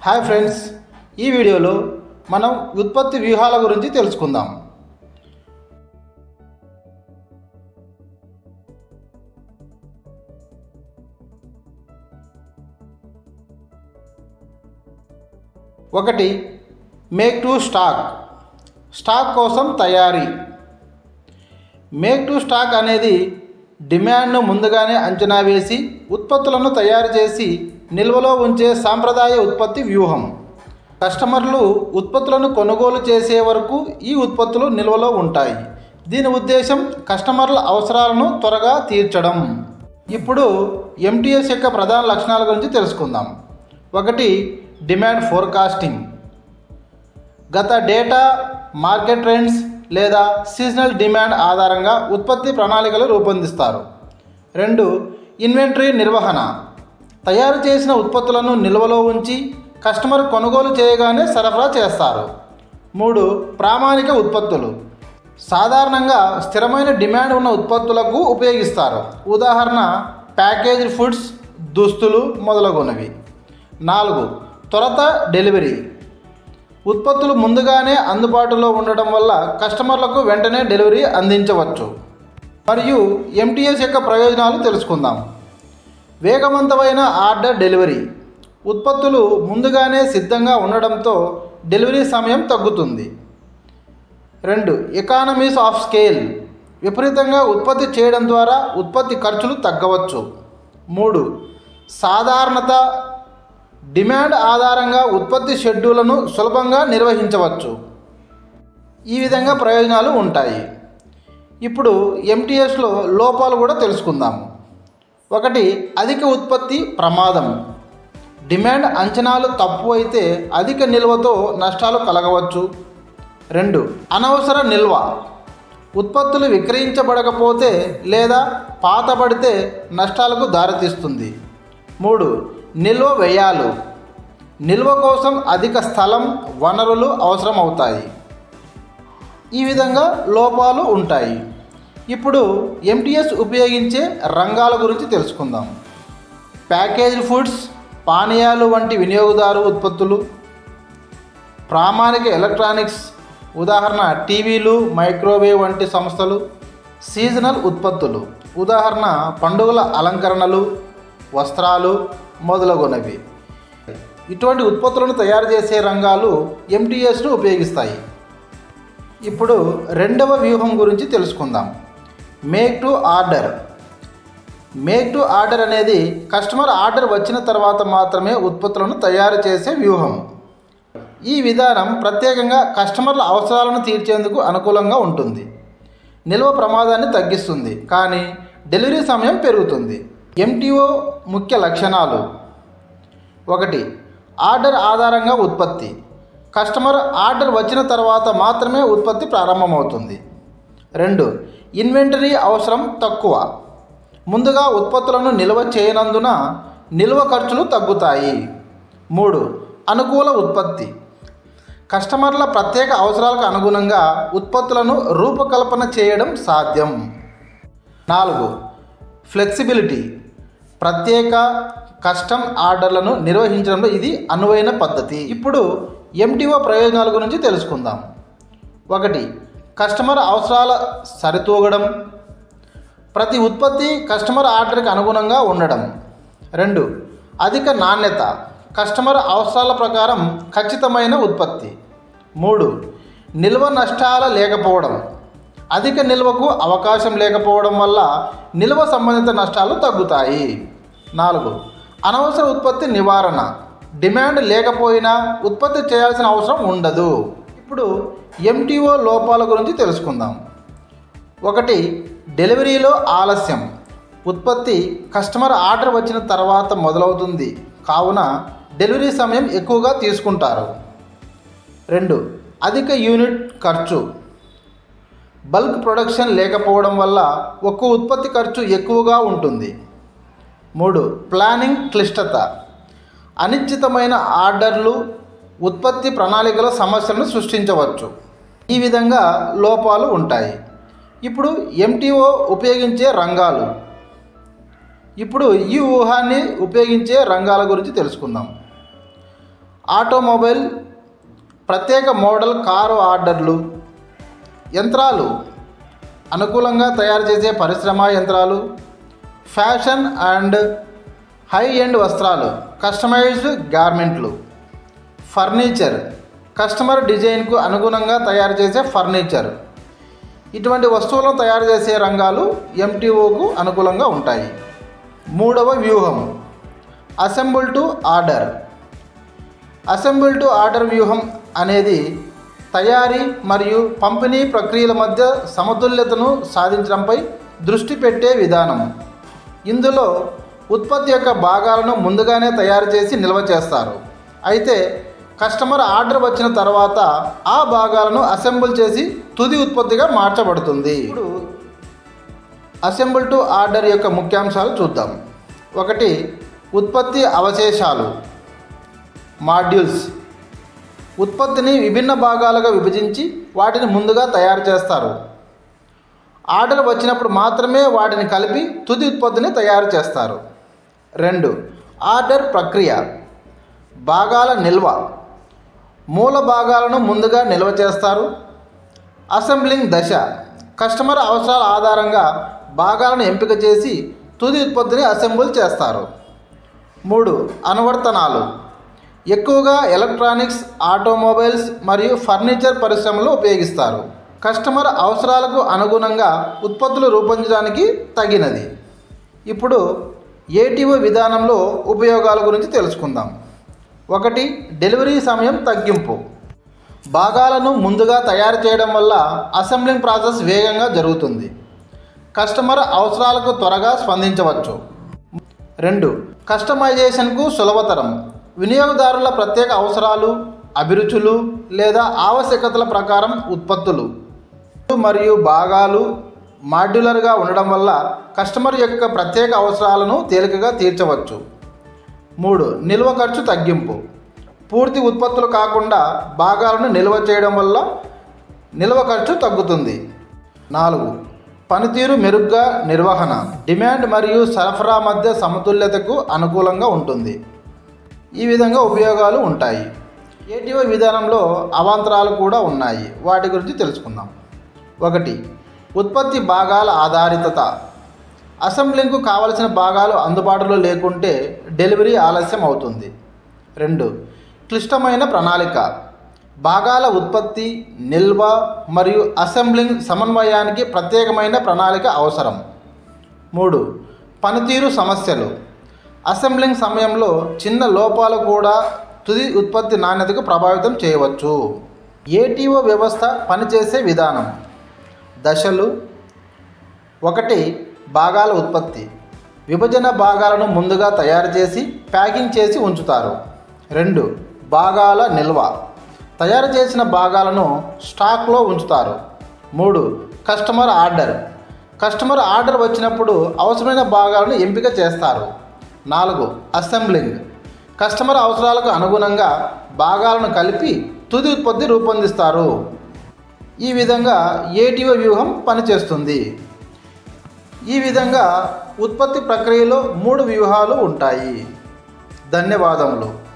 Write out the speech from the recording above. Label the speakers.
Speaker 1: Hi friends ఈ వీడియోలో మనం ఉత్పత్తి వ్యూహాల గురించి తెలుసుకుందాం. ఒకటి మేక్ టు స్టాక్ స్టాక్ కోసం తయారీ. మేక్ టు స్టాక్ అనేది డిమాండ్ను ముందుగానే అంచనా వేసి ఉత్పత్తులను తయారు చేసి నిల్వలో ఉంచే సాంప్రదాయ ఉత్పత్తి వ్యూహం. కస్టమర్లు ఉత్పత్తులను కొనుగోలు చేసే వరకు ఈ ఉత్పత్తులు నిల్వలో ఉంటాయి. దీని ఉద్దేశం కస్టమర్ల అవసరాలను త్వరగా తీర్చడం. ఇప్పుడు ఎంటీఎస్ యొక్క ప్రధాన లక్షణాల గురించి తెలుసుకుందాం. ఒకటి డిమాండ్ ఫోర్కాస్టింగ్. గత డేటా మార్కెట్ ట్రెండ్స్ లేదా సీజనల్ డిమాండ్ ఆధారంగా ఉత్పత్తి ప్రణాళికలు రూపొందిస్తారు. రెండు ఇన్వెంటరీ నిర్వహణ. తయారు చేసిన ఉత్పత్తులను నిల్వలో ఉంచి కస్టమర్ కొనుగోలు చేయగానే సరఫరా చేస్తారు. మూడు ప్రామాణిక ఉత్పత్తులు. సాధారణంగా స్థిరమైన డిమాండ్ ఉన్న ఉత్పత్తులకు ఉపయోగిస్తారు. ఉదాహరణ ప్యాకేజ్ ఫుడ్స్ దుస్తులు మొదలగునవి. నాలుగు త్వరత డెలివరీ. ఉత్పత్తులు ముందుగానే అందుబాటులో ఉండటం వల్ల కస్టమర్లకు వెంటనే డెలివరీ అందించవచ్చు. మరియు ఎంటీఎస్ యొక్క ప్రయోజనాలు తెలుసుకుందాం. వేగవంతమైన ఆర్డర్ డెలివరీ. ఉత్పత్తులు ముందుగానే సిద్ధంగా ఉండడంతో డెలివరీ సమయం తగ్గుతుంది. రెండు ఎకానమీస్ ఆఫ్ స్కేల్ విపరీతంగా ఉత్పత్తి చేయడం ద్వారా ఉత్పత్తి ఖర్చులు తగ్గవచ్చు. మూడు సాధారణత డిమాండ్ ఆధారంగా ఉత్పత్తి షెడ్యూళ్ళను సులభంగా నిర్వహించవచ్చు. ఈ విధంగా ప్రయోజనాలు ఉంటాయి. ఇప్పుడు ఎంటీఎస్లో లోపాలు కూడా తెలుసుకుందాం. ఒకటి అధిక ఉత్పత్తి ప్రమాదం. డిమాండ్ అంచనాలు తప్పు అయితే అధిక నిల్వతో నష్టాలు కలగవచ్చు. రెండు అనవసర నిల్వ. ఉత్పత్తులు విక్రయించబడకపోతే లేదా పాతబడితే నష్టాలకు దారితీస్తుంది. మూడు నిల్వ వ్యయాలు. నిల్వ కోసం అధిక స్థలం వనరులు అవసరం అవుతాయి ఈ విధంగా లోపాలు ఉంటాయి. ఇప్పుడు ఎంటీఎస్ ఉపయోగించే రంగాల గురించి తెలుసుకుందాం. ప్యాకేజ్డ్ ఫుడ్స్ పానీయాలు వంటి వినియోగదారు ఉత్పత్తులు ప్రామాణిక ఎలక్ట్రానిక్స్ ఉదాహరణ టీవీలు మైక్రోవేవ్ వంటి సంస్థలు సీజనల్ ఉత్పత్తులు. ఉదాహరణ పండుగల అలంకరణలు వస్త్రాలు మొదలగునవి. ఇటువంటి ఉత్పత్తులను తయారు చేసే రంగాలు ఎంటీఎస్ను ఉపయోగిస్తాయి. ఇప్పుడు రెండవ వ్యూహం గురించి తెలుసుకుందాం. Make to order make to order అనేది కస్టమర్ ఆర్డర్ వచ్చిన తర్వాత మాత్రమే ఉత్పత్తులను తయారు చేసే వ్యూహం. ఈ విధానం ప్రత్యేకంగా కస్టమర్ల అవసరాలను తీర్చేందుకు అనుకూలంగా ఉంటుంది. నిల్వ ప్రమాదాన్ని తగ్గిస్తుంది కానీ డెలివరీ సమయం పెరుగుతుంది. ఎంటీఓ ముఖ్య లక్షణాలు. ఒకటి ఆర్డర్ ఆధారంగా ఉత్పత్తి. కస్టమర్ ఆర్డర్ వచ్చిన తర్వాత మాత్రమే ఉత్పత్తి ప్రారంభమవుతుంది. రెండు ఇన్వెంటరీ అవసరం తక్కువ. ముందుగా ఉత్పత్తులను నిల్వ చేయనందున నిల్వ ఖర్చులు తగ్గుతాయి. మూడు అనుకూల ఉత్పత్తి. కస్టమర్ల ప్రత్యేక అవసరాలకు అనుగుణంగా ఉత్పత్తులను రూపకల్పన చేయడం సాధ్యం. నాలుగు ఫ్లెక్సిబిలిటీ. ప్రత్యేక కస్టమ్ ఆర్డర్లను నిర్వహించడంలో ఇది అనువైన పద్ధతి. ఇప్పుడు ఎంటీఓ ప్రయోజనాల గురించి తెలుసుకుందాం. ఒకటి కస్టమర్ అవసరాల సరితూగడం ప్రతి ఉత్పత్తి కస్టమర్ ఆర్డర్కి అనుగుణంగా ఉండడం. రెండు అధిక నాణ్యత కస్టమర్ అవసరాల ప్రకారం ఖచ్చితమైన ఉత్పత్తి. మూడు నిల్వ నష్టాల లేకపోవడం. అధిక నిల్వకు అవకాశం లేకపోవడం వల్ల నిల్వ సంబంధిత నష్టాలు తగ్గుతాయి. నాలుగు అనవసర ఉత్పత్తి నివారణ. డిమాండ్ లేకపోయినా ఉత్పత్తి చేయాల్సిన అవసరం ఉండదు. ఇప్పుడు ఎంటీఓ లోపాల గురించి తెలుసుకుందాం. ఒకటి డెలివరీలో ఆలస్యం. ఉత్పత్తి కస్టమర్ ఆర్డర్ వచ్చిన తర్వాత మొదలవుతుంది. కావున డెలివరీ సమయం ఎక్కువగా తీసుకుంటారు. రెండు అధిక యూనిట్ ఖర్చు. బల్క్ ప్రొడక్షన్ లేకపోవడం వల్ల ఒక్క ఉత్పత్తి ఖర్చు ఎక్కువగా ఉంటుంది. మూడు ప్లానింగ్ క్లిష్టత. అనిశ్చితమైన ఆర్డర్లు ఉత్పత్తి ప్రణాళికలో సమస్యలను సృష్టించవచ్చు. ఈ విధంగా లోపాలు ఉంటాయి. ఇప్పుడు ఎంటీఓ ఉపయోగించే రంగాలు. ఇప్పుడు ఈ ఊహాన్ని ఉపయోగించే రంగాల గురించి తెలుసుకుందాం. ఆటోమొబైల్ ప్రత్యేక మోడల్ కారు ఆర్డర్లు యంత్రాలు అనుకూలంగా తయారు చేసే పరిశ్రమ యంత్రాలు ఫ్యాషన్ అండ్ హై ఎండ్ వస్త్రాలు కస్టమైజ్డ్ గార్మెంట్లు. ఫర్నిచర్. కస్టమర్ డిజైన్కు అనుగుణంగా తయారు చేసే ఫర్నిచర్. ఇటువంటి వస్తువులను తయారు చేసే రంగాలు ఎంటీఓకు అనుకూలంగా ఉంటాయి. మూడవ వ్యూహం. Assemble to order. Assemble to order వ్యూహం అనేది తయారీ మరియు పంపిణీ ప్రక్రియల మధ్య సమతుల్యతను సాధించడంపై దృష్టి పెట్టే విధానం. ఇందులో ఉత్పత్తి యొక్క భాగాలను ముందుగానే తయారు చేసి నిల్వ చేస్తారు. అయితే కస్టమర్ ఆర్డర్ వచ్చిన తర్వాత ఆ భాగాలను అసెంబుల్ చేసి తుది ఉత్పత్తిగా మార్చబడుతుంది. ఇప్పుడు అసెంబుల్ టు ఆర్డర్ యొక్క ముఖ్యాంశాలు చూద్దాం. ఒకటి ఉత్పత్తి అవశేషాలు మాడ్యూల్స్. ఉత్పత్తిని విభిన్న భాగాలుగా విభజించి వాటిని ముందుగా తయారు చేస్తారు. ఆర్డర్ వచ్చినప్పుడు మాత్రమే వాటిని కలిపి తుది ఉత్పత్తిని తయారు చేస్తారు. రెండు ఆర్డర్ ప్రక్రియ భాగాల నిల్వ. మూల భాగాలను ముందుగా నిల్వ చేస్తారు. అసెంబ్లింగ్ దశ. కస్టమర్ అవసరాల ఆధారంగా భాగాలను ఎంపిక చేసి తుది ఉత్పత్తిని అసెంబుల్ చేస్తారు. మూడు అనువర్తనాలు. ఎక్కువగా ఎలక్ట్రానిక్స్ ఆటోమొబైల్స్ మరియు ఫర్నిచర్ పరిశ్రమలు ఉపయోగిస్తారు. కస్టమర్ అవసరాలకు అనుగుణంగా ఉత్పత్తులు రూపొందించడానికి తగినది. ఇప్పుడు ఏటీఓ విధానంలో ఉపయోగాల గురించి తెలుసుకుందాం. ఒకటి డెలివరీ సమయం తగ్గింపు. భాగాలను ముందుగా తయారు చేయడం వల్ల అసెంబ్లింగ్ ప్రాసెస్ వేగంగా జరుగుతుంది. కస్టమర్ అవసరాలకు త్వరగా స్పందించవచ్చు. రెండు కస్టమైజేషన్కు సులభతరం. వినియోగదారుల ప్రత్యేక అవసరాలు అభిరుచులు లేదా ఆవశ్యకతల ప్రకారం ఉత్పత్తులు మరియు భాగాలు మాడ్యులర్గా ఉండడం వల్ల కస్టమర్ యొక్క ప్రత్యేక అవసరాలను తేలికగా తీర్చవచ్చు. మూడు నిల్వ ఖర్చు తగ్గింపు. పూర్తి ఉత్పత్తులు కాకుండా భాగాలను నిల్వ చేయడం వల్ల నిల్వ ఖర్చు తగ్గుతుంది. నాలుగు పనితీరు మెరుగ్గా నిర్వహణ. డిమాండ్ మరియు సరఫరా మధ్య సమతుల్యతకు అనుకూలంగా ఉంటుంది. ఈ విధంగా ఉపయోగాలు ఉంటాయి. ఏటీఓ విధానంలో అవాంతరాలు కూడా ఉన్నాయి. వాటి గురించి తెలుసుకుందాం. ఒకటి ఉత్పత్తి భాగాల ఆధారితత. అసెంబ్లింగ్కు కావలసిన భాగాలు అందుబాటులో లేకుంటే డెలివరీ ఆలస్యం అవుతుంది. రెండు క్లిష్టమైన ప్రణాళిక. భాగాల ఉత్పత్తి నిల్వ మరియు అసెంబ్లింగ్ సమన్వయానికి ప్రత్యేకమైన ప్రణాళిక అవసరం. మూడు పనితీరు సమస్యలు. అసెంబ్లింగ్ సమయంలో చిన్న లోపాలు కూడా తుది ఉత్పత్తి నాణ్యతకు ప్రభావితం చేయవచ్చు. ఏటీఓ వ్యవస్థ పనిచేసే విధానం. దశలు. ఒకటి భాగాల ఉత్పత్తి. విభజన భాగాలను ముందుగా తయారు చేసి ప్యాకింగ్ చేసి ఉంచుతారు. రెండు భాగాల నిల్వ. తయారు చేసిన భాగాలను స్టాక్లో ఉంచుతారు. మూడు కస్టమర్ ఆర్డర్. కస్టమర్ ఆర్డర్ వచ్చినప్పుడు అవసరమైన భాగాలను ఎంపిక చేస్తారు. నాలుగు అసెంబ్లింగ్. కస్టమర్ అవసరాలకు అనుగుణంగా భాగాలను కలిపి తుది ఉత్పత్తి రూపొందిస్తారు. ఈ విధంగా ఏటీఓ వ్యూహం పనిచేస్తుంది? ఈ విధంగా ఉత్పత్తి ప్రక్రియలో మూడు వ్యూహాలు ఉంటాయి. ధన్యవాదములు.